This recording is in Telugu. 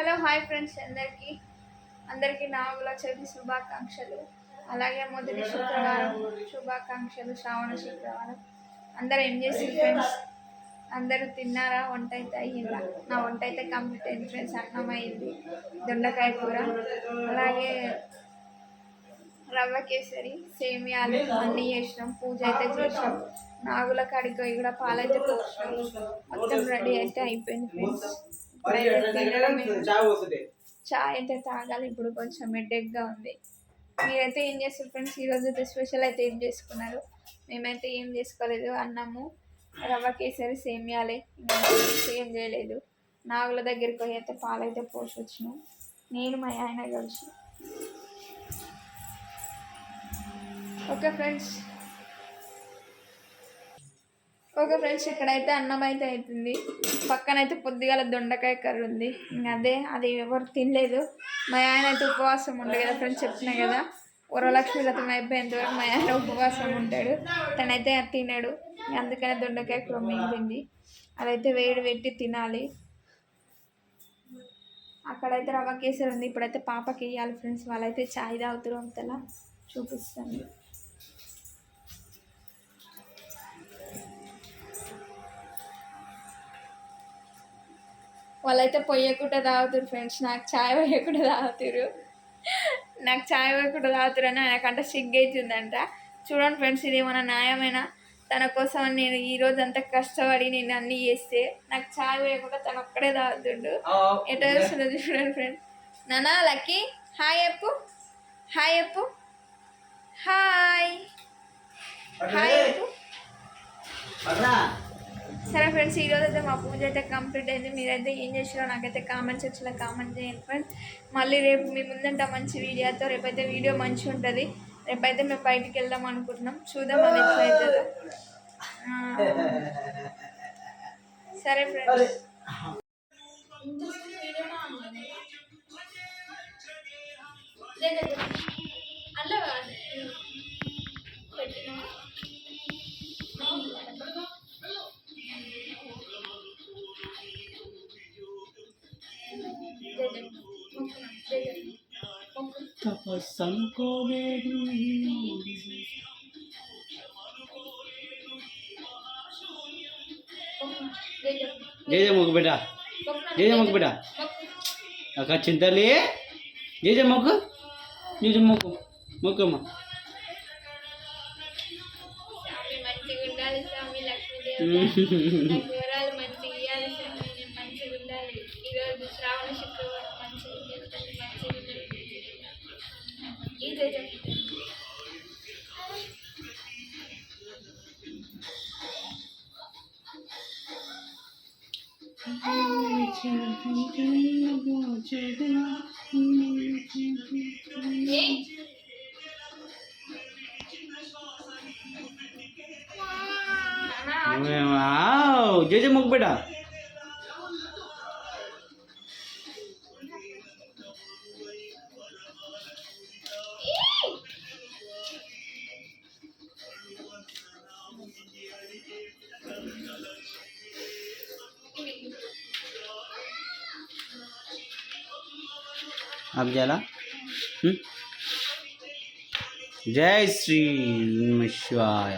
హలో హాయ్ ఫ్రెండ్స్ అందరికీ. అందరికీ నాగుల చవితి శుభాకాంక్షలు. అలాగే మొదటి శుక్రవారం శుభాకాంక్షలు శ్రావణ శుక్రవారం. అందరూ ఏం చేసింది ఫ్రెండ్స్? అందరూ తిన్నారా? వంట అయితే అయ్యిందా? నా వంట అయితే కంప్లీట్ అయింది ఫ్రెండ్స్ అన్నం అయింది దొండకాయ కూర. అలాగే రవ్వ కేసరి సేమియాలు అన్నీ చేసినాం. పూజ అయితే చేసినాం. నాగుల కడిగి కూడా పాలైతే పోసినాం. మొత్తం రెడీ అయితే అయిపోయింది ఫ్రెండ్స్. చాయ్ అయితే తాగాలి ఇప్పుడు కొంచెం హెడ్ఏక్గా ఉంది. మీరైతే ఏం చేస్తారు ఫ్రెండ్స్? ఈరోజు అయితే స్పెషల్ అయితే ఏం చేసుకున్నారు? మేమైతే ఏం చేసుకోలేదు అన్నము రవ్వ కేసరి సేమియాలే. ఏం చేయలేదు. నాగుల దగ్గరికి పోయి అయితే పాలైతే పోసి వచ్చినాం నేను మా ఆయన కలిసి. Okay friends. ఓకే ఫ్రెండ్స్ ఇక్కడైతే అన్నం అయితే అవుతుంది పక్కనైతే పొద్దుగాల దొండకాయ కర్రీ ఉంది. అదే అది ఎవరు తినలేదు. మా ఆయన అయితే ఉపవాసం ఉండే కదా ఫ్రెండ్స్ చెప్తున్నా కదా. వరలక్ష్మి రథం అయిపోయేంత వరకు మా ఆయన ఉపవాసం ఉంటాడు. తనైతే అది తినాడు అందుకనే దొండకాయ కూర మిగిలింది. అదైతే వేడి పెట్టి తినాలి. అక్కడైతే రవ్వ కేసరి ఉంది. ఇప్పుడైతే పాపకి ఇవ్వాలి ఫ్రెండ్స్. వాళ్ళైతే చాయ్ తాగుతారు అంతలా. చూపిస్తాను. వాళ్ళైతే పొయ్యకుండా తాగుతారు ఫ్రెండ్స్ నాకు చాయ్ వేయకుండా తాగుతారు నాకు చాయ్ వేయకుండా తాగుతారని నాకంటే సిగ్గు అవుతుందంట చూడండి ఫ్రెండ్స్ ఇది మన న్యాయమైన? తన కోసం నేను ఈ రోజు అంతా కష్టపడి నేను అన్నీ చేస్తే నాకు చాయ్ వేయకుండా తను ఒక్కడే తాగుతుండు. ఎట్లా చూస్తుందో చూడండి ఫ్రెండ్స్ నానా లక్కీ హాయ్ చెప్పు. హాయ్ చెప్పు. హాయ్. హాయ్ చెప్పు. సరే ఫ్రెండ్స్ ఈరోజు అయితే మా పూజ అయితే కంప్లీట్ అయింది. మీరైతే ఏం చేసారో నాకైతే కామెంట్ సెక్షన్లో కామెంట్ చేయండి ఫ్రెండ్స్. మళ్ళీ రేపు మీ ముందంట మంచి వీడియోతో రేపైతే వీడియో మంచిగా ఉంటుంది. రేపైతే మేము బయటికి వెళ్దాం అనుకుంటున్నాం. చూద్దాం అది ఎట్లా అవుతుందో సరే ఫ్రెండ్స్. స్వామి మంచిగా ఉండాలి స్వామి లక్ష్మీదేవి. నాకు వివరాలు మంచిగా ఇవ్వాలి స్వామి. నేను మంచిగా ఉండాలి. ఈరోజు శ్రావణ శుక్రవారం. ವಾವ್ ಜೆ ಜೆ ಮುಗ್ಬೇಡ अब जाला हम्म? जय श्री शिवाय